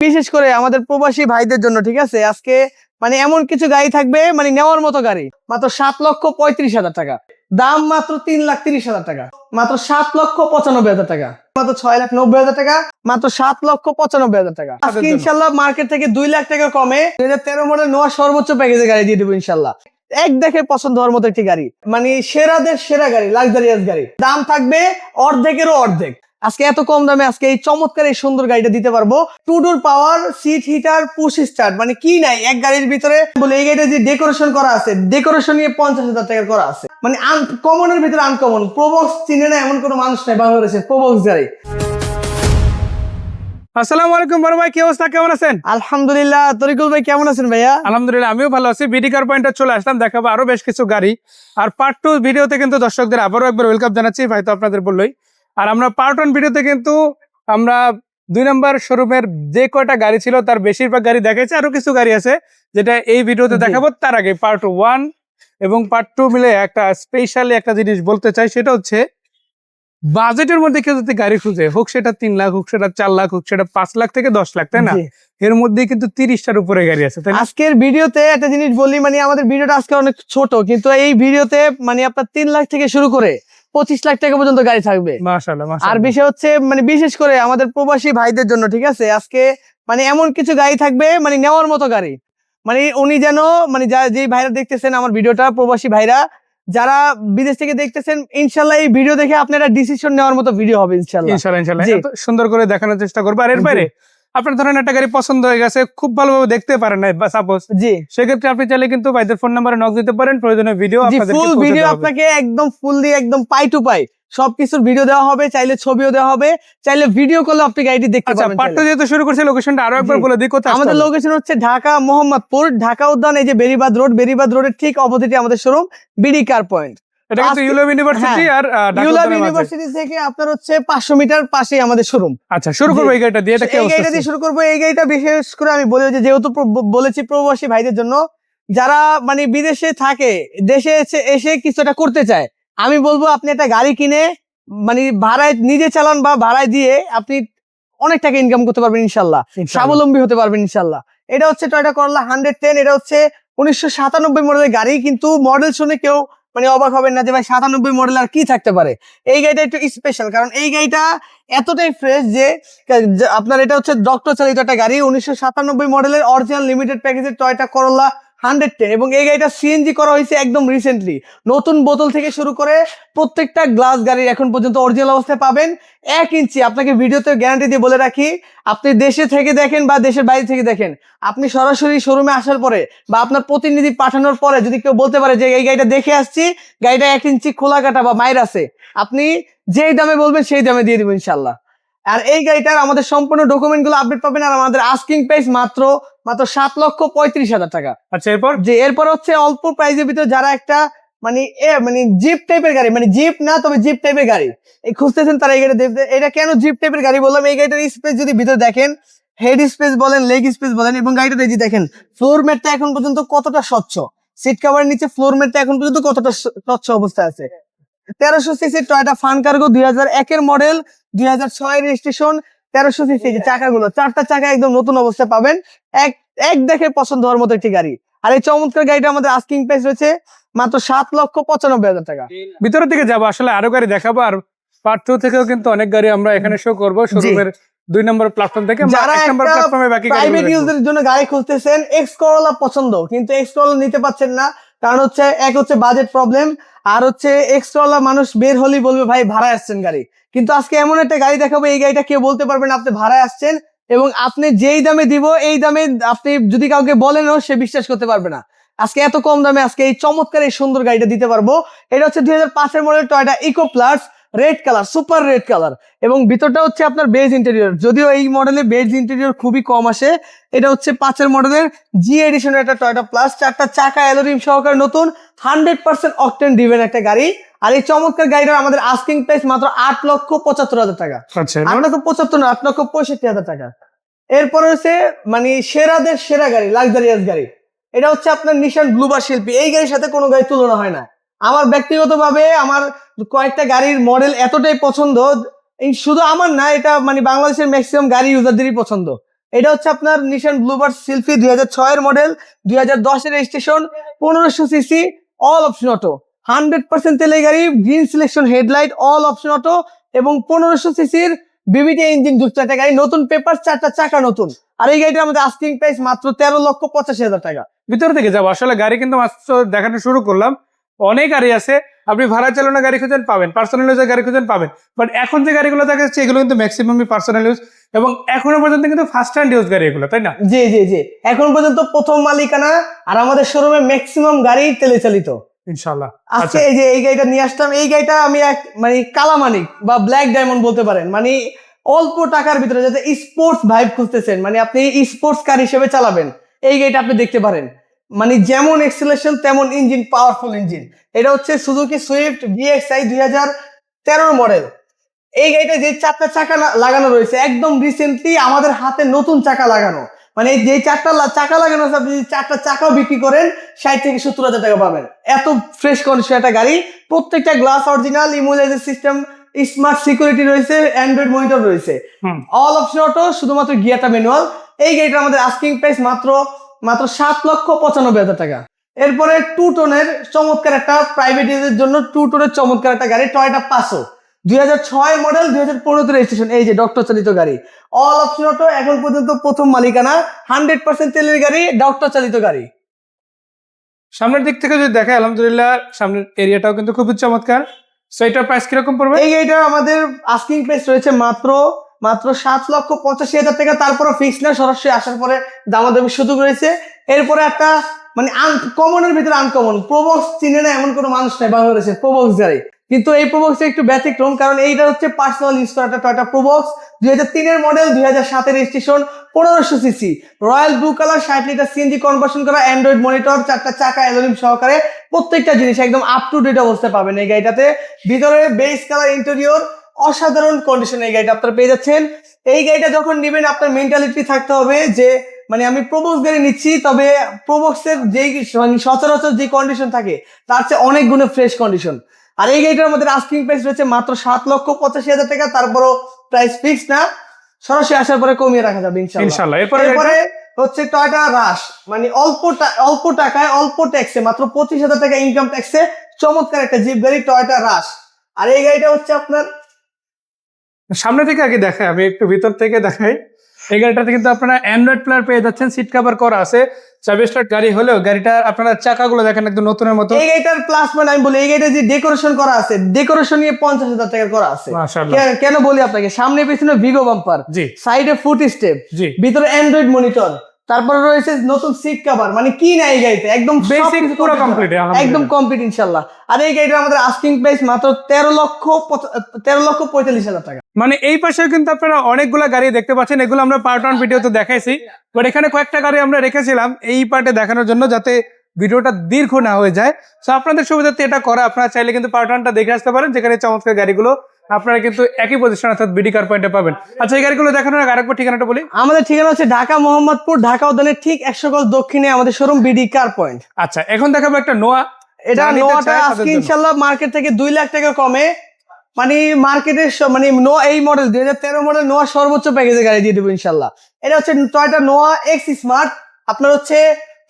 বিশেষ করে আমাদের প্রবাসী ভাইদের জন্য ঠিক আছে? আজকে মানে এমন কিছু গাড়ি থাকবে মানে নেওয়ার মতো গাড়ি। মাত্র সাত লক্ষ পঁয়ত্রিশ হাজার টাকা। দাম মাত্র তিন লাখ তিরিশ হাজার টাকা। মাত্র সাত লক্ষ পঁচানব্বই হাজার টাকা। মাত্র ছয় লাখ নব্বই হাজার টাকা। মাত্র সাত লক্ষ পঁচানব্বই হাজার টাকা। আজকে। ইনশাল্লাহ মার্কেট থেকে দুই লাখ টাকা কমে। দুই হাজার তেরো মডেল নোয়া সর্বোচ্চ প্যাকেজে গাড়ি দিয়ে দেবো ইনশাল্লাহ। এক দেখে পছন্দ হওয়ার মতো একটি গাড়ি। মানে সেরাদের সেরা গাড়ি লাক্সারিয়াস গাড়ি। দাম থাকবে অর্ধেকেরও অর্ধেক। আজকে এত কম দামে আজকে এই চমৎকার এই সুন্দর গাড়িটা দিতে পারব। Two door power seat heater push start মানে কি নাই? এক গাড়ির ভিতরে বলে এই গাড়িটা যে ডেকোরেশন করা আছে ডেকোরেশন নিয়ে পঞ্চাশ হাজার টাকা করা আছে। মানে কমনের ভিতরে আনকমন প্রবক্স চিনে না এমন কোনো মানুষ নাই বাংলাদেশে প্রবক্স গাড়ি আসসালামু আলাইকুম বড় ভাই কি অবস্থা? কেমন আছেন? আলহামদুলিল্লাহ। তরিকুল ভাই কেমন আছেন ভাইয়া? আলহামদুলিল্লাহ আমিও ভালো আছি। বিডি কার পয়েন্টে চলে আসলাম দেখাবো আরও বেশ কিছু গাড়ি। আর পার্ট টু ভিডিওতে কিন্তু দর্শকদের আবারও একবার ওয়েলকাম জানাচ্ছি। ভাই তো আপনাদের বললোই আর আমরা পার্ট ওয়ান ভিডিওতে কিন্তু আমরা দুই নম্বর শোরুমের যে কয়টা গাড়ি ছিল তার বেশিরভাগ গাড়ি দেখাইছে আরও কিছু গাড়ি আছে যেটা এই ভিডিওতে। দেখাবো। তার আগে পার্ট ওয়ান এবং পার্ট টু মিলে একটা স্পেশালি একটা জিনিস বলতে চাই সেটা হচ্ছে বাজেটের মধ্যে কেউ যদি গাড়ি খুঁজে হোক সেটা তিন লাখ হোক সেটা চার লাখ হোক সেটা পাঁচ লাখ থেকে দশ লাখ তাই না? এর মধ্যে কিন্তু তিরিশটার উপরে গাড়ি আছে আজকের ভিডিওতে একটা জিনিস বলি মানে আমাদের ভিডিওটা আজকে অনেক ছোট কিন্তু এই ভিডিওতে মানে আপনার তিন লাখ থেকে শুরু করে পঁচিশ লাখ টাকা পর্যন্ত গাড়ি থাকবে। আর বিষয় হচ্ছে মানে বিশেষ করে আমাদের প্রবাসী ভাইদের জন্য ঠিক আছে? আজকে মানে এমন কিছু গাড়ি থাকবে মানে নেওয়ার মতো গাড়ি। মানে উনি যেন মানে যা যে ভাইরা দেখতেছেন আমার ভিডিওটা প্রবাসী ভাইরা যারা বিদেশ থেকে দেখতেছেন ইনশাল্লাহ এই ভিডিও দেখে আপনারা ডিসিশন নেওয়ার মতো ভিডিও হবে ইনশাল্লাহ জি। এত সুন্দর করে দেখানোর চেষ্টা করব। আর এর বাইরে আপনার ধরেন একটা গাড়ি পছন্দ হয়ে গেছে খুব ভালোভাবে দেখতে পারেন না সাপোজ জি। সেক্ষেত্রে আপনি চাইলে কিন্তু ভাইদের ফোন নাম্বারে নক দিতে পারেন প্রয়োজনীয় ভিডিও ফুল ভিডিও আপনাকে একদম ফুল দিয়ে একদম পাই টু পাই সবকিছুর ভিডিও দেওয়া হবে চাইলে ছবিও দেওয়া হবে চাইলে ভিডিও করলে আপনি গাড়িটি দেখতে আচ্ছা পারবেন পার্টটা যেহেতু শুরু করছে লোকেশনটা আরও একবার বলে দিই কোথায় আমাদের লোকেশন হচ্ছে ঢাকা মোহাম্মদপুর ঢাকা উদ্যান এই যে বেরিবাদ রোড বেরিবাদ রোডের ঠিক অপোজিটে আমাদের শোরুম বিডি কার পয়েন্ট এটা কিন্তু ইউনিভার্সিটি হ্যাঁ। আর ইউনিভার্সিটি থেকে আপনার হচ্ছে পাঁচশো মিটার পাশেই আমাদের শোরুম আচ্ছা শুরু করব এই গাড়িটা দিয়ে এটা এই গাড়িটা দিয়ে শুরু করব। এই গাড়িটা বিশেষ করে আমি বলি যে যেহেতু বলেছি প্রবাসী ভাইদের জন্য যারা মানে বিদেশে থাকে দেশে এসে এসে কিছু একটা করতে চায় আমি বলব আপনি একটা গাড়ি কিনে মানে ভাড়ায় নিজে চালান বা ভাড়ায় দিয়ে আপনি অনেক টাকা ইনকাম করতে পারবেন ইনশাল্লাহ। স্বাবলম্বী হতে পারবেন ইনশাল্লাহ। এটা হচ্ছে টয়টা করলা হান্ড্রেড টেন এটা হচ্ছে উনিশশো সাতানব্বই মডেলের গাড়ি কিন্তু মডেল শুনে কেউ মানে অবাক হবেন না যে ভাই সাতানব্বই মডেল আর কি থাকতে পারে। এই গাড়িটা একটু স্পেশাল কারণ এই গাড়িটা এতটাই ফ্রেশ যে আপনার এটা হচ্ছে ডক্টর চালিত একটা গাড়ি। উনিশশো সাতানব্বই মডেলের অরিজিনাল লিমিটেড প্যাকেজের টয়টা করলা হান্ড্রেড টেন এবং এই গাড়িটা সিএনজি করা হয়েছে একদম রিসেন্টলি নতুন বোতল থেকে শুরু করে প্রত্যেকটা গ্লাস গাড়ির এখন পর্যন্ত অরিজিনাল অবস্থায় পাবেন। এক ইঞ্চি, আপনাকে ভিডিওতে গ্যারান্টি দিয়ে বলে রাখি, আপনি দেশে থেকে দেখেন বা দেশের বাইরে থেকে দেখেন, আপনি সরাসরি শোরুমে আসার পরে বা আপনার প্রতিনিধি পাঠানোর পরে যদি কেউ বলতে পারে যে, এই গাড়িটা দেখে আসছি, গাড়িটা এক ইঞ্চি খোলা কাটা বা মায়ের আছে। আপনি যেই দামে বলবেন, সেই দামে দিয়ে দেবেন ইনশাল্লাহ আর এই গাড়িটার আমাদের সম্পূর্ণ ডকুমেন্টগুলো আপডেট পাবেন আর আমাদের আস্কিং প্রাইস মাত্র মাত্র সাত লক্ষ পঁয়ত্রিশ হাজার টাকা। আচ্ছা এরপর? যে এরপর হচ্ছে অল্প প্রাইসের ভিতরে যারা একটা মানে এ মানে জিপ টাইপের গাড়ি মানে জিপ না তবে জিপ টাইপের গাড়ি। এই খুঁজতেছেন তারা এই গাড়ি দেখতে এটা কেন জিপ টাইপের গাড়ি বললাম? এই গাড়িটার স্পেস যদি ভিতরে দেখেন হেড স্পেস বলেন লেগ স্পেস বলেন এবং গাড়িটা এই যে দেখেন ফ্লোর ম্যাটটা এখন পর্যন্ত কতটা স্বচ্ছ? সিট কাভারের নিচে ফ্লোর ম্যাটটা এখন পর্যন্ত কতটা স্বচ্ছ অবস্থায় আছে? তেরোশো সিসির টয়টা ফান কার্গো দুই হাজার একের মডেল দুই হাজার ছয় রেজিস্ট্রেশন তেরোশো সিসি যে চাকাগুলো চারটা চাকা একদম নতুন অবস্থায় পাবেন। এক এক দেখে পছন্দ হওয়ার মতো একটি গাড়ি। আর এই চমৎকার গাড়িটা আমাদের আস্কিং প্রাইস রয়েছে মাত্র সাত লক্ষ পঁচানব্বই হাজার টাকা। ভিতরের দিকে যাব আসলে আরও গাড়ি দেখাবো আর পার্ট টু থেকেও কিন্তু অনেক গাড়ি আমরা এখানে শো করব। শোরুমের দুই নম্বর প্ল্যাটফর্ম থেকে যারা এক নম্বর প্ল্যাটফর্মে বাকি প্রাইভেট ইউজের জন্য গাড়ি খুঁজতেছেন এক্স করোলা পছন্দ কিন্তু এক্স করোলা নিতে পারছেন না। কারণ হচ্ছে, এক হচ্ছে বাজেট প্রবলেম আর হচ্ছে এক্সট্রাওয়ালা মানুষ বের হলেই বলবে, ভাই, ভাড়ায় আসছেন গাড়ি। কিন্তু আজকে এমন একটা গাড়ি দেখাবো, এই গাড়িটা কেউ বলতে পারবেন আপনি ভাড়ায় আসছেন এবং আপনি যেই দামে দিব, এই দামে আপনি যদি কাউকে বলেনও, সে বিশ্বাস করতে পারবে না। আজকে এত কম দামে আজকে এই চমৎকার এই সুন্দর গাড়িটা দিতে পারব। এটা হচ্ছে দুই হাজার পাঁচের model Toyota Echo plus red colour super red colour এবং ভিতরটা হচ্ছে আপনার বেজ ইন্টেরিয়র যদিও এই মডেলে বেজ ইন্টেরিয়র খুবই কম আসে এটা হচ্ছে পাঁচের মডেলের জি এডিশনের একটা টয়টা প্লাস চারটা চাকা অ্যালোরিম সহকারে নতুন হান্ড্রেড পার্সেন্ট অকটেন ডিভেন একটা গাড়ি। আর এই চমৎকার গাড়িটার আমাদের আস্কিং প্রাইস মাত্র আট লক্ষ পঁচাত্তর হাজার টাকা। আচ্ছা আট লক্ষ পঁচাত্তর না আট লক্ষ পঁয়ষট্টি হাজার টাকা। এরপরে হচ্ছে মানে সেরাদের সেরা গাড়ি লাক্সারিয়াস গাড়ি। এটা হচ্ছে আপনার নিশান ব্লুবার শিল্পী। এই গাড়ির সাথে কোনো গাড়ি তুলনা হয় না। আমার ব্যক্তিগতভাবে আমার কয়েকটা গাড়ির মডেল এতটাই পছন্দ, এই শুধু আমার না, এটা মানে বাংলাদেশের ম্যাক্সিমাম গাড়ি ইউজারদেরই পছন্দ। এটা হচ্ছে আপনার নিশান ব্লুবার্ড সিলফি দুই হাজার ছয়ের মডেল দুই হাজার দশের রেজিস্ট্রেশন পনেরোশো CC all option auto hundred percent তেলের গাড়ি green selection headlight all option auto এবং পনেরোশো সিসির বিবিটি ইঞ্জিন যুক্ত একটা গাড়ি, নতুন পেপার চারটা চাকা নতুন। আর এই গাড়িটা আমাদের আস্কিং প্রাইস মাত্র তেরো লক্ষ পঁচাশি হাজার টাকা। ভিতর থেকে যাব। আসলে গাড়ি কিন্তু মাত্র দেখানো শুরু করলাম। অনেক গাড়ি আছে। আপনি ভাড়া চালানো গাড়ি খুঁজেন পাবেন পার্সোনাল ইউজের গাড়ি খুঁজেন পাবেন। বাট এখন যে গাড়িগুলো দেখা যাচ্ছে এগুলো কিন্তু ম্যাক্সিমামই পার্সোনাল ইউজ এবং এখনও পর্যন্ত কিন্তু ফার্স্ট হ্যান্ড ইউজ গাড়ি এগুলো তাই না? জি জি জি। এখন পর্যন্ত প্রথম মালিকানা আর আমাদের শোরুমে ম্যাক্সিমাম গাড়ি তেলে চালিত আজকে আচ্ছা। এই যে এই গাড়িটা নিয়ে আসলাম এই গাড়িটা আমি এক মানে কালামানিক বা ব্ল্যাক ডায়মন্ড বলতে পারেন। মানে অল্প টাকার ভিতরে যাতে স্পোর্টস ভাইব খুঁজতেছেন মানে আপনি স্পোর্টস কার হিসেবে চালাবেন এই গাড়িটা আপনি দেখতে পারেন। মানে যেমন এক্সেলেশন তেমন ইঞ্জিন পাওয়ারফুল ইঞ্জিন এটা হচ্ছে সুজুকি সুইফট ভিএক্সআই দুই হাজার তেরোর মডেল এই গাড়িটা যে চারটা চাকা লাগানো রয়েছে একদম রিসেন্টলি আমাদের হাতে নতুন চাকা লাগানো। মানে যে চারটা চাকা লাগানো আছে আপনি যদি চারটা চাকাও বিক্রি করেন ষাট থেকে সত্তর হাজার টাকা পাবেন। এত ফ্রেশ কন্ডিশন একটা গাড়ি। প্রত্যেকটা glass original immobiliser system smart security রয়েছে অ্যান্ড্রয়েড মনিটর রয়েছে। অল অপশন অটো শুধুমাত্র গিয়াটা ম্যানুয়াল এই গাড়িটা আমাদের আস্কিং প্রাইস মাত্র মাত্র সাত লক্ষ পঁচানব্বই হাজার টাকা। এরপরে টু টোনের চমৎকার একটা প্রাইভেট ইউজের জন্য টু টোনের চমৎকার একটা গাড়ি টয়টা পাঁচশো দুই হাজার ছয় মডেল দুই হাজার পনেরোতে রেজিস্ট্রেশন এই যে ডক্টর চালিত গাড়ি। অল অপশন অটো এখন পর্যন্ত প্রথম মালিকানা হান্ড্রেড পার্সেন্ট তেলের গাড়ি ডক্টর চালিত গাড়ি। সামনের দিক থেকে যদি দেখে আলহামদুলিল্লাহ সামনের এরিয়াটাও কিন্তু খুবই চমৎকার। সো এটার প্রাইস কীরকম পড়বে? এই গাড়িটা আমাদের আস্কিং প্রাইস রয়েছে মাত্র মাত্র সাত লক্ষ পঁচাশি হাজার টাকা তারপরে ফিক্স না, সরাসরি আসার পরে দামাদামি সুযোগ রয়েছে এরপরে একটা মানে কমনের ভিতরে আনকমন প্রবক্স চিনে না এমন কোনো মানুষ নাই বাংলাদেশে প্রবক্স গাড়ি কিন্তু এই প্রবক্সটা একটু ব্যতিক্রম, কারণ এইটা হচ্ছে পার্সোনাল ইউজ করা একটা টয়টা প্রবক্স, দুই হাজার তিনের মডেল দুই হাজার সাতের রেজিস্ট্রেশন পনেরোশো সিসি রয়্যাল ব্লু কালার ষাট লিটার সিএনজি কনভার্সন করা অ্যান্ড্রয়েড মনিটর চারটা চাকা অ্যালুমিনিয়াম সহকারে প্রত্যেকটা জিনিস একদম আপ টু ডেট অবস্থায় পাবেন এই গাড়িটাতে। ভিতরে বেস কালার ইন্টেরিয়র অসাধারণ কন্ডিশন এই গাড়িটা আপনারা পেয়ে যাচ্ছেন। এই গাড়িটা যখন নেবেন আপনার মেন্টালিটি থাকতে হবে যে মানে আমি প্রবক্স গাড়ি নিচ্ছি তবে প্রবক্সের যেই মানে সচরাচর যে কন্ডিশন থাকে তার চেয়ে অনেক গুণে ফ্রেশ কন্ডিশন আর এই গাড়িটার মধ্যে আস্কিং প্রাইস রয়েছে মাত্র সাত লক্ষ পঁচাশি হাজার টাকা তারপরও প্রাইস ফিক্স না। সরাসরি আসার পরে কমিয়ে রাখা যাবে ইনশাল্লাহ এরপরে হচ্ছে টয়টা রাশ মানে অল্প অল্প টাকায় অল্প ট্যাক্সে মাত্র পঁচিশ হাজার টাকা ইনকাম ট্যাক্সে চমৎকার একটা জিপ গাড়ি টয়টা রাশ আর এই গাড়িটা হচ্ছে আপনার সামনে থেকে আগে দেখাই আমি একটু ভিতর থেকে দেখাই। এই গাড়িটাতে কিন্তু আপনারা অ্যান্ড্রয়েড প্লেয়ার পেয়ে যাচ্ছেন সিট কভার করা আছে। চাবি স্টার্ট গাড়ি হলেও গাড়িটার আপনারা চাকাগুলো দেখেন একদম নতুনের মতো। এই গাড়িটার প্লাস পয়েন্ট আমি বলি এই গাড়িটা যে ডেকোরেশন করা আছে ডেকোরেশন নিয়ে পঞ্চাশ হাজার টাকা করা আছে। কেন- কেন বলি আপনাকে? সামনে পেছনে ভিগো বাম্পার জি। সাইডে ফুট স্টেপ জি। ভিতরে অ্যান্ড্রয়েড মনিটর তারপরে রয়েছে নতুন সিট কভার মানে কি না এই গাড়িতে? একদম সবকিছু পুরো complete, একদম কমপ্লিট ইনশাল্লাহ আর এই গাড়িটা আমাদের আস্কিং প্রাইস মাত্র তেরো লক্ষ তেরো লক্ষ পঁয়তাল্লিশ হাজার টাকা। মানে এই পাশে কিন্তু আপনারা অনেকগুলো গাড়ি দেখতে পাচ্ছেন এগুলো আমরা পার্ট ওয়ান ভিডিওতে দেখাইছি। বাট এখানে কয়েকটা গাড়ি আমরা রেখেছিলাম এই পার্টে দেখানোর জন্য যাতে ভিডিওটা দীর্ঘ না হয়ে যায়। তো আপনাদের সুবিধার্থে এটা করা আপনারা চাইলে কিন্তু পার্ট ওয়ানটা দেখে আসতে পারেন যেখানে চমৎকার গাড়িগুলো আপনারা কিন্তু একই পজিশন অর্থাৎ বিডি কার পয়েন্টে পাবেন। আচ্ছা এই গাড়িগুলো দেখানোর আগে আরেকবার ঠিকানাটা বলি। আমাদের ঠিকানা হচ্ছে ঢাকা মোহাম্মদপুর ঢাকা উদ্যানের ঠিক একশো গজ দক্ষিণে আমাদের শোরুম বিডি কার পয়েন্ট আচ্ছা এখন দেখাবো একটা নোয়া এটা নোয়াটা আজকে ইনশাল্লাহ মার্কেট থেকে দুই লাখ টাকা কমে। মানে মার্কেটের মানে নো এই মডেল দুই হাজার তেরো মডেল নোয়া সর্বোচ্চ প্যাকেজে গাড়ি দিয়ে দেবো ইনশাল্লাহ এটা হচ্ছে টয়টা নোয়া এক্স স্মার্ট আপনার হচ্ছে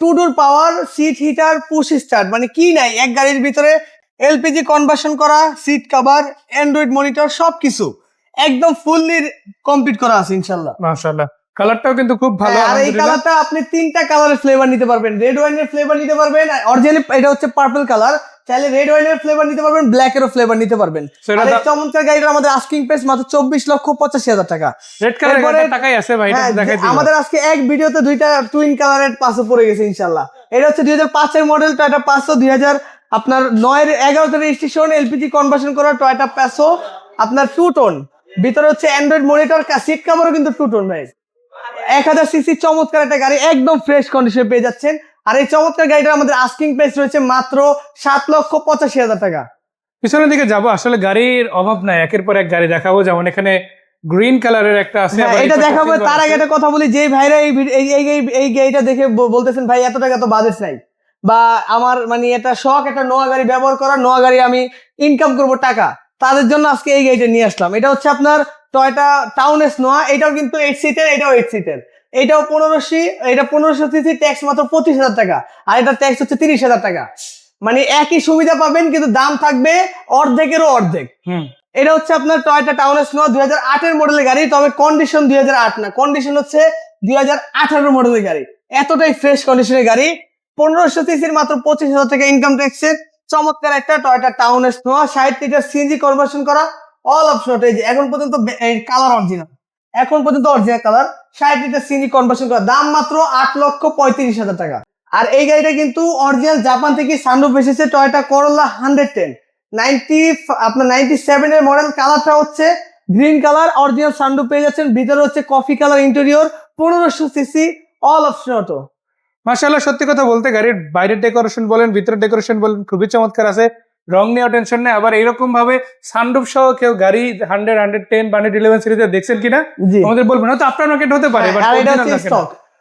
two door power seat heater push start মানে কি নাই এক গাড়ির ভিতরে এলপিজি কনভার্সন করা সিট কভার অ্যান্ড্রয়েড মনিটর সব কিছু একদম ফুললি কমপ্লিট করা আছে ইনশাল্লাহ মাশাআল্লাহ। কালারটাও কিন্তু খুব ভালো হ্যাঁ, আর এই কালারটা আপনি তিনটা কালারের ফ্লেভার নিতে পারবেন। রেড ওয়াইনের ফ্লেভার নিতে পারবেন অরিজিনালি এটা হচ্ছে পার্পল কালার চাইলে রেড ওয়াইনের ফ্লেভার নিতে পারবেন ব্ল্যাক এরও ফ্লেভার নিতে পারবেন। আর এই চমৎকার গাড়িটা আমাদের আস্কিং প্রাইস মাত্র চব্বিশ লক্ষ পঁচাশি হাজার টাকা। রেড কালার এরপরে- টাকাই আছে ভাই এটা হ্যাঁ, দেখাই যে- আমাদের আজকে এক ভিডিওতে দুইটা টুইন কালারের পাঁচও পড়ে গেছে ইনশাল্লাহ এটা হচ্ছে দুই হাজার পাঁচের মডেল পাঁচশো দুই হাজার আপনার নয়ের এগারোতে রেজিস্ট্রেশন এলপিজি কনভার্সন করা টয়টা প্যাসো আপনার টু টোন ভিতরে হচ্ছে অ্যান্ড্রয়েড মনিটর সিট কাভারও কিন্তু টু টোন ভাই। এক হাজার সিসি চমৎকার একটা গাড়ি একদম ফ্রেশ কন্ডিশনে পেয়ে যাচ্ছেন। আর এই চমৎকার গাড়িটা আমাদের আস্কিং প্রাইস রয়েছে মাত্র সাত লক্ষ পঁচাশি হাজার টাকা। পিছনের দিকে যাব আসলে গাড়ির অভাব নাই একের পর এক গাড়ি দেখাবো। যেমন এখানে গ্রিন কালারের একটা আছে হ্যাঁ, এটা দেখাবো তার আগে একটা কথা বলি যে ভাইরা এই এই এই এই- এই গাড়িটা দেখে বলতেছেন ভাই এত টাকা তো বাজেট নাই। বা আমার মানে এটা শখ একটা নোয়া গাড়ি ব্যবহার করা নোয়া গাড়ি আমি ইনকাম করব টাকা তাদের জন্য আজকে এই গাড়িটা নিয়ে আসলাম। এটা হচ্ছে আপনার টয়টা টাউন এস নোয়া এটাও কিন্তু এইট সিটের এটাও এইট সিটের এটাও পনেরোশি এটা পনেরোশো সিসি ট্যাক্স মাত্র পঁচিশ হাজার টাকা আর এটা ট্যাক্স হচ্ছে তিরিশ হাজার টাকা। মানে একই সুবিধা পাবেন কিন্তু দাম থাকবে অর্ধেকেরও অর্ধেক। হুম। এটা হচ্ছে আপনার টয়টা টাউন স্নো দুই হাজার আটের মডেলের গাড়ি তবে কন্ডিশন দুই হাজার আট না কন্ডিশন হচ্ছে দুই হাজার আঠারো মডেলের গাড়ি। এতটাই ফ্রেশ কন্ডিশনের গাড়ি পনেরোশো সিসির মাত্র পঁচিশ হাজার টাকা ইনকাম ট্যাক্সের চমৎকার একটা টয়টা টাউন স্নো ষাট লিটার সিএনজি কনভার্সন করা। অল অপশন এখন পর্যন্ত কালার অরিজিনাল এখন পর্যন্ত অরিজিনাল কালার ষাট লিটার সিএনজি কনভার্সন করা। দাম মাত্র আট লক্ষ পঁয়ত্রিশ হাজার টাকা। আর এই গাড়িটা কিন্তু অরিজিনাল জাপান থেকে সানরুফ এসেছে Toyota Corolla hundred ten ninety আপনার নাইনটি সেভেনের মডেল কালারটা হচ্ছে গ্রিন কালার অরিজিনাল সানরুফ পেয়ে যাচ্ছেন। ভিতরে হচ্ছে কফি কালার ইন্টেরিয়র পনেরোশো সিসি অল অপশন অটো মাশাআল্লাহ সত্যি কথা বলতে গাড়ির বাইরের ডেকোরেশন বলেন ভিতরের ডেকোরেশন বলেন খুবই চমৎকার আছে। রং নিয়ে টেনশন নেই আবার এরকম ভাবে সানরুফ সহ কেউ গাড়ি হান্ড্রেড হান্ড্রেড টেন বান্ডেড ইলেভেন সিরিজে দেখছেন কিনা? আমাদের বলবেন হয়তো আপনার মার্কেট হতে পারে হ্যাঁ,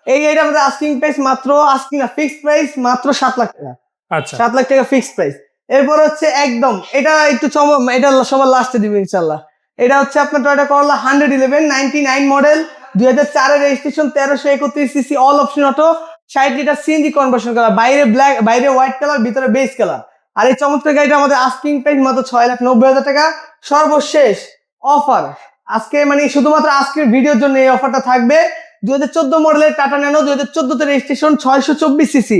এই গাড়িটা আমাদের আস্কিং প্রাইস মাত্র আস্কিং না ফিক্সড প্রাইস মাত্র সাত লাখ টাকা। আচ্ছা। সাত লাখ টাকা ফিক্সড প্রাইস এরপর হচ্ছে একদম এটা একটু চম এটা সবার লাস্টে দিবে ইনশাল্লাহ এটা হচ্ছে আপনার Toyota Corolla hundred eleven ninety nine model দুই হাজার চারের রেজিস্ট্রেশন তেরোশো একত্রিশ সিসি অল অপশন অটো ষাট লিটার সিএনজি কনভার্সন করা বাইরে ব্ল্যাক বাইরে হোয়াইট কালার ভিতরে বেস কালার আর এই চমৎকার গাড়িটা আমাদের আস্কিং প্রাইস মাত্র ছয় লাখ নব্বই হাজার টাকা। সর্বশেষ অফার আজকে মানে শুধুমাত্র আজকের ভিডিওর জন্য এই অফারটা থাকবে। দুই হাজার চোদ্দ মডেলের টাটা ন্যানো দুই হাজার চোদ্দতে রেজিস্ট্রেশন ছয়শো চব্বিশ CC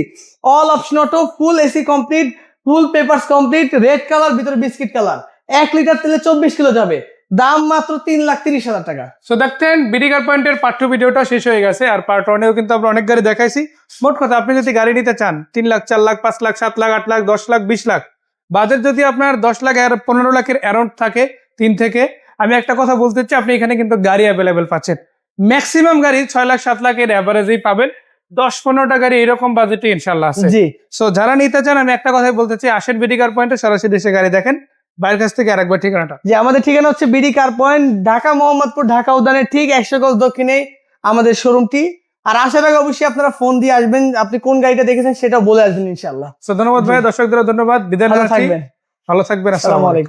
all option auto full AC complete full papers complete red colour ভিতরে বিস্কিট কালার এক লিটার তেলে চব্বিশ কিলো যাবে। দাম মাত্র তিন লাখ তিরিশ হাজার টাকা। সো দেখতেন বিডিগার পয়েন্টের পার্ট টু ভিডিওটা শেষ হয়ে গেছে আর পার্ট ওয়ানেও কিন্তু আমরা অনেক গাড়ি দেখাইছি। মোট কথা আপনি যদি গাড়ি নিতে চান তিন লাখ চার লাখ পাঁচ লাখ সাত লাখ আট লাখ দশ লাখ বিশ লাখ বাজেট যদি আপনার দশ লাখ পনেরো লাখের অ্যারাউন্ড থাকে তিন থেকে আমি একটা কথা বলতে চাই আপনি এখানে কিন্তু গাড়ি অ্যাভেলেবেল পাচ্ছেন। ম্যাক্সিমাম গাড়ি ছয় লাখ সাত লাখের অ্যাভারেজেই পাবেন। দশ পনেরোটা গাড়ি এরকম বাজেটে ইনশাল্লাহ আছে। জি। সো যারা নিতে চান আমি একটা কথাই বলতে চাই আসেন বিডিগার পয়েন্টে সরাসরি এসে গাড়ি দেখেন। বাইরের কাছ থেকে আরেকবার ঠিকানাটা। যে আমাদের ঠিকানা হচ্ছে BD car point Dhaka Mohammadpur Dhaka উদ্যানের ঠিক একশো গজ দক্ষিণে আমাদের শোরুমটি। আর আসার আগে অবশ্যই আপনারা ফোন দিয়ে আসবেন আপনি কোন গাড়িটা দেখেছেন সেটা বলে আসবেন ইনশাল্লাহ ধন্যবাদ ভাই দর্শকদের ধন্যবাদ বিদায় ভালো থাকবেন। ভালো থাকবেন আসসালাম আসসালামু আলাইকুম।